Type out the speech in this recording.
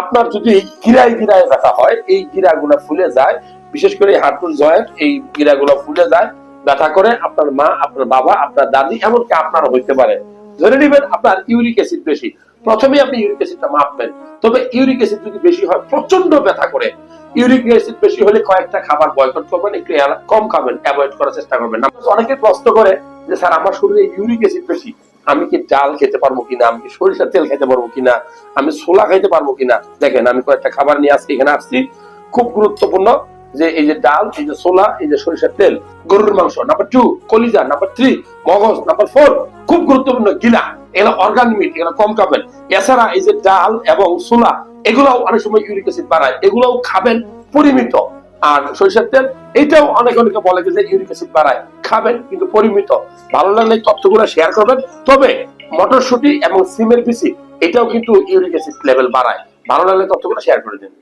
আপনার যদি এই গিরায় গিরায় ব্যথা হয়, এই গিরাগুলো ফুলে যায়, বিশেষ করে হাঁটুর জয়েন্ট, এই গিরাগুলো ফুলে যায়, ব্যথা করে আপনার মা, আপনার বাবা, আপনার দাদি, এমনকি আপনার হইতে পারে। ধরে নেবেন আপনার ইউরিক অ্যাসিড বেশি। প্রথমে আপনি ইউরিক অ্যাসিডটা মাপবেন। তবে ইউরিক অ্যাসিড যদি বেশি হয় প্রচণ্ড ব্যথা করে। ইউরিক অ্যাসিড বেশি হলে কয়েকটা খাবার বয়কট করবেন, একটু কম খাবেন অ্যাভয়েড করার চেষ্টা করবেন। অনেকে প্রশ্ন করে যে, স্যার, আমার শরীরে ইউরিক অ্যাসিড বেশি। আমি কি ডাল খেতে পারব কিনা? আমি সরিষার তেল খেতে পারব কিনা? আমি ছোলা খাইতে পারব কিনা? দেখেন, আমি কয়েকটা খাবার নিয়ে আজকে এখানে আসছি। খুব গুরুত্বপূর্ণ যে, এই যে ডাল, এই যে ছোলা, এই যে সরিষার তেল, গরুর মাংস নাম্বার টু কলিজা নাম্বার থ্রি মগজ নাম্বার ফোর খুব গুরুত্বপূর্ণ গিলা। এগুলো অর্গান মিট এগুলো কম খাবেন। এছাড়া এই যে ডাল এবং ছোলা, এগুলাও অনেক সময় ইউরিক অ্যাসিড বাড়ায়। এগুলাও খাবেন পরিমিত। আর সরিষার তেল, এটাও অনেক অনেকে বলে যে ইউরিক অ্যাসিড বাড়ায়। খাবেন, কিন্তু পরিমিত। ভালো লাগলে তথ্যগুলো শেয়ার করবেন। তবে মটরশুটি এবং সিমের পিসি, এটাও কিন্তু ইউরিক অ্যাসিড লেভেল বাড়ায়। ভালো লাগলে তথ্যগুলো শেয়ার করে দিন।